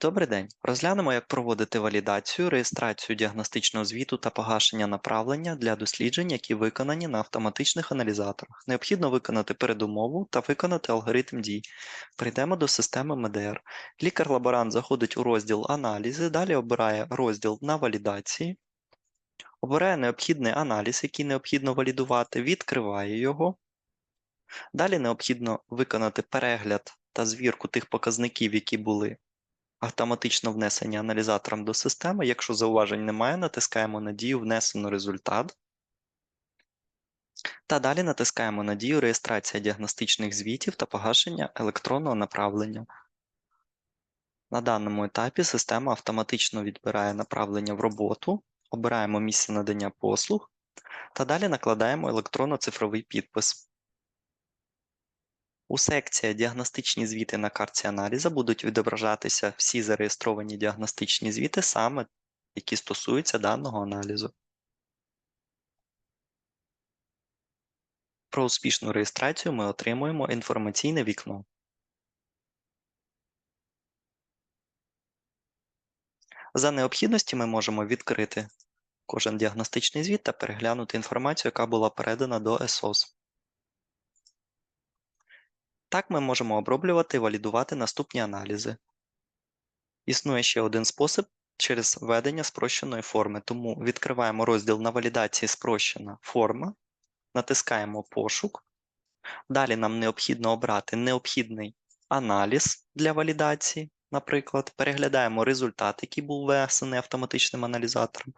Добрий день. Розглянемо, як проводити валідацію, реєстрацію діагностичного звіту та погашення направлення для досліджень, які виконані на автоматичних аналізаторах. Необхідно виконати передумову та виконати алгоритм дій. Перейдемо до системи МДР. Лікар-лаборант заходить у розділ Аналізи, далі обирає розділ на валідації, обирає необхідний аналіз, який необхідно валідувати, відкриває його. Далі необхідно виконати перегляд та звірку тих показників, які були автоматично внесені аналізатором до системи. Якщо зауважень немає, натискаємо на дію Внесено результат. Та далі натискаємо на дію Реєстрація діагностичних звітів та погашення електронного направлення. На даному етапі система автоматично відбирає направлення в роботу, обираємо місце надання послуг та далі накладаємо електронно-цифровий підпис. У секції Діагностичні звіти на картці аналіза будуть відображатися всі зареєстровані діагностичні звіти, саме які стосуються даного аналізу. Про успішну реєстрацію ми отримуємо інформаційне вікно. За необхідності ми можемо відкрити кожен діагностичний звіт та переглянути інформацію, яка була передана до ЕСОС. Так ми можемо оброблювати і валідувати наступні аналізи. Існує ще один спосіб через введення спрощеної форми, тому відкриваємо розділ на валідації спрощена форма, натискаємо пошук. Далі нам необхідно обрати необхідний аналіз для валідації, наприклад, переглядаємо результат, який був ввесений автоматичним аналізатором,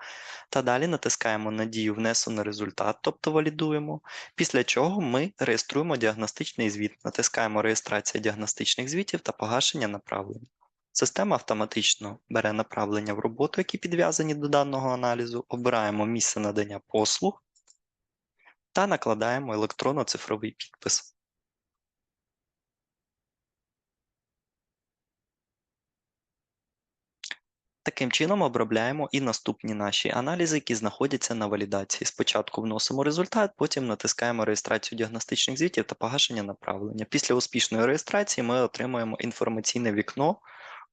та далі натискаємо на дію внесено результат, тобто валідуємо, після чого ми реєструємо діагностичний звіт, натискаємо реєстрація діагностичних звітів та погашення направлення. Система автоматично бере направлення в роботу, які підв'язані до даного аналізу, обираємо місце надання послуг та накладаємо електронно-цифровий підпис. Таким чином обробляємо і наступні наші аналізи, які знаходяться на валідації. Спочатку вносимо результат, потім натискаємо реєстрацію діагностичних звітів та погашення направлення. Після успішної реєстрації ми отримуємо інформаційне вікно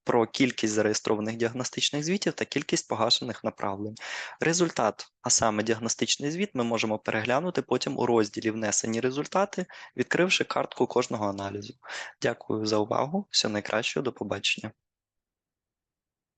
про кількість зареєстрованих діагностичних звітів та кількість погашених направлень. Результат, а саме діагностичний звіт, ми можемо переглянути потім у розділі Внесені результати, відкривши картку кожного аналізу. Дякую за увагу. Всього найкращого, до побачення.